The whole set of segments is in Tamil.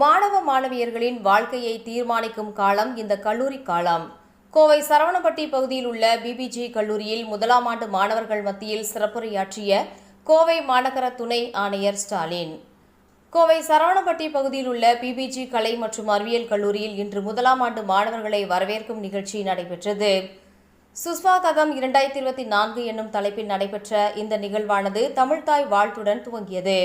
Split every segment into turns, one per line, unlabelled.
மாணவ மாணவியர்களின் வாழ்க்கையை தீர்மானிக்கும் காலம் இந்த கல்லூரி காலம். கோவை சரவணப்பட்டி பகுதியில் உள்ள பிபிஜி கல்லூரியில் முதலாம் ஆண்டு மாணவர்கள் மத்தியில் சிறப்புரையாற்றிய கோவை மாநகர துணை ஆணையர் ஸ்டாலின். கோவை சரவணப்பட்டி பகுதியில் உள்ள பிபிஜி கலை மற்றும் அறிவியல் கல்லூரியில் இன்று முதலாம் ஆண்டு மாணவர்களை வரவேற்கும் நிகழ்ச்சி நடைபெற்றது. சுஸ்வாகதம் இரண்டாயிரத்தி இருபத்தி நான்கு என்னும் தலைப்பில் நடைபெற்ற இந்த நிகழ்வானது தமிழ்தாய் வாழ்த்துடன் துவங்கியது.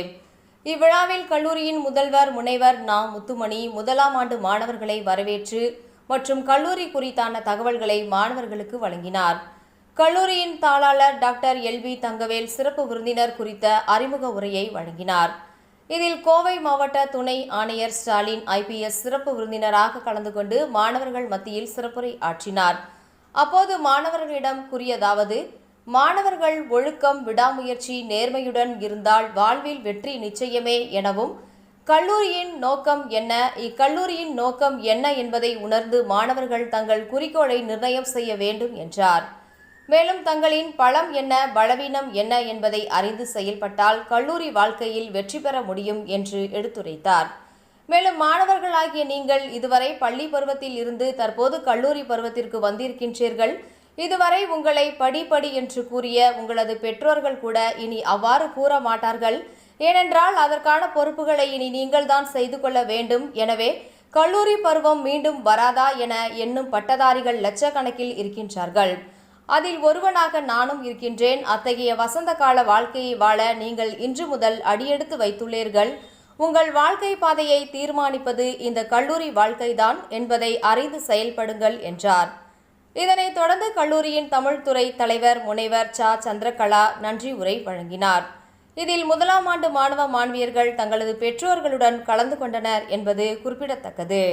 இவ்விழாவில் கல்லூரியின் முதல்வர் முனைவர் நா. முத்துமணி முதலாம் ஆண்டு மாணவர்களை வரவேற்று மற்றும் கல்லூரி குறித்தான தகவல்களை மாணவர்களுக்கு வழங்கினார். கல்லூரியின் தாளாளர் டாக்டர் எல்வி தங்கவேல் சிறப்பு விருந்தினர் குறித்த அறிமுக உரையை வழங்கினார். இதில் கோவை மாவட்ட துணை ஆணையர் ஸ்டாலின் ஐபிஎஸ் சிறப்பு விருந்தினராக கலந்து கொண்டு மாணவர்கள் மத்தியில் சிறப்புரை ஆற்றினார். அப்போது மாணவர்களிடம் கூறியதாவது மாணவர்கள் ஒழுக்கம் விடாமுயற்சி நேர்மையுடன் இருந்தால் வாழ்வில் வெற்றி நிச்சயமே எனவும் கல்லூரியின் நோக்கம் என்ன இக்கல்லூரியின் நோக்கம் என்ன என்பதை உணர்ந்து மாணவர்கள் தங்கள் குறிக்கோளை நிர்ணயம் செய்ய வேண்டும் என்றார். மேலும் தங்களின் பலம் என்ன பலவீனம் என்ன என்பதை அறிந்து செயல்பட்டால் கல்லூரி வாழ்க்கையில் வெற்றி பெற முடியும் என்று எடுத்துரைத்தார். மேலும் மாணவர்களாகிய நீங்கள் இதுவரை பள்ளி பருவத்தில் இருந்து தற்போது கல்லூரி பருவத்திற்கு வந்திருக்கின்றீர்கள். இதுவரை உங்களை படிப்படி என்று கூறிய உங்களது பெற்றோர்கள் கூட இனி அவ்வாறு கூற மாட்டார்கள். ஏனென்றால் அதற்கான பொறுப்புகளை இனி நீங்கள்தான் செய்து கொள்ள வேண்டும். எனவே கல்லூரி பருவம் மீண்டும் வராதா என எண்ணும் பட்டதாரிகள் லட்சக்கணக்கில் இருக்கின்றார்கள். அதில் ஒருவனாக நானும் இருக்கின்றேன். அத்தகைய வசந்த கால வாழ்க்கையை வாழ நீங்கள் இன்று முதல் அடியெடுத்து வைத்துள்ளீர்கள். உங்கள் வாழ்க்கை பாதையை தீர்மானிப்பது இந்த கல்லூரி வாழ்க்கைதான் என்பதை அறிந்து செயல்படுங்கள் என்றார். இதனைத் தொடர்ந்து கல்லூரியின் தமிழ்துறை தலைவர் முனைவர் ச. சந்திரகலா நன்றி உரை வழங்கினார். இதில் முதலாம் ஆண்டு மாணவ மாணவியர்கள் தங்களது பெற்றோர்களுடன் கலந்து கொண்டனர் என்பது குறிப்பிடத்தக்கது.